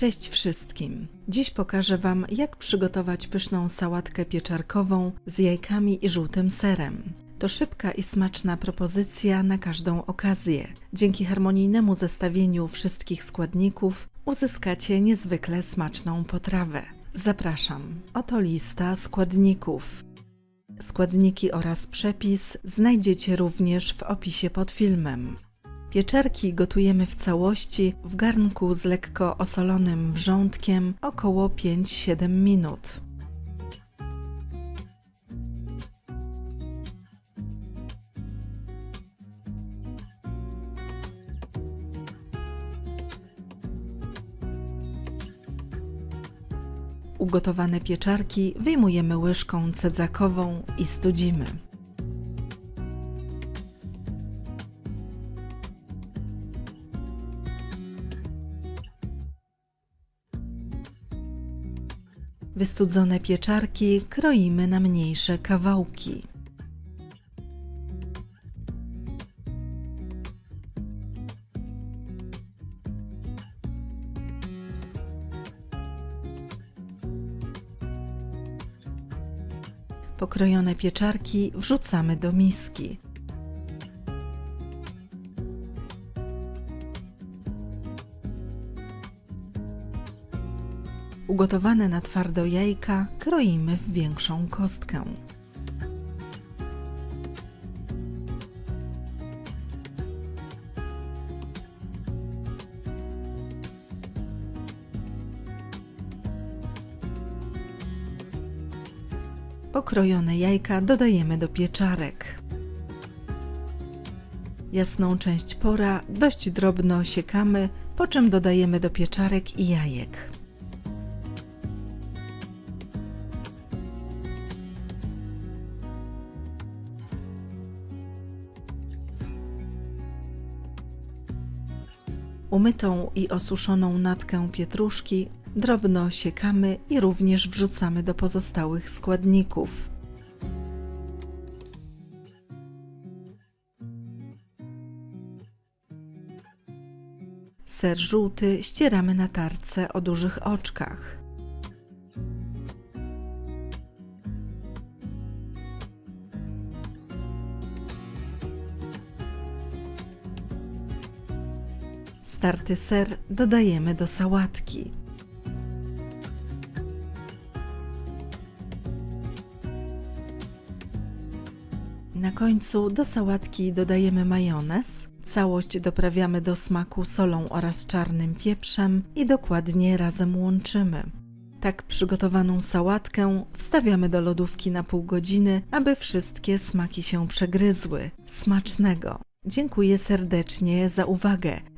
Cześć wszystkim! Dziś pokażę Wam, jak przygotować pyszną sałatkę pieczarkową z jajkami i żółtym serem. To szybka i smaczna propozycja na każdą okazję. Dzięki harmonijnemu zestawieniu wszystkich składników uzyskacie niezwykle smaczną potrawę. Zapraszam. Oto lista składników. Składniki oraz przepis znajdziecie również w opisie pod filmem. Pieczarki gotujemy w całości w garnku z lekko osolonym wrzątkiem około 5-7 minut. Ugotowane pieczarki wyjmujemy łyżką cedzakową i studzimy. Wystudzone pieczarki kroimy na mniejsze kawałki. Pokrojone pieczarki wrzucamy do miski. Ugotowane na twardo jajka kroimy w większą kostkę. Pokrojone jajka dodajemy do pieczarek. Jasną część pora dość drobno siekamy, po czym dodajemy do pieczarek i jajek. Umytą i osuszoną natkę pietruszki drobno siekamy i również wrzucamy do pozostałych składników. Ser żółty ścieramy na tarce o dużych oczkach. Starty ser dodajemy do sałatki. Na końcu do sałatki dodajemy majonez. Całość doprawiamy do smaku solą oraz czarnym pieprzem i dokładnie razem łączymy. Tak przygotowaną sałatkę wstawiamy do lodówki na pół godziny, aby wszystkie smaki się przegryzły. Smacznego! Dziękuję serdecznie za uwagę.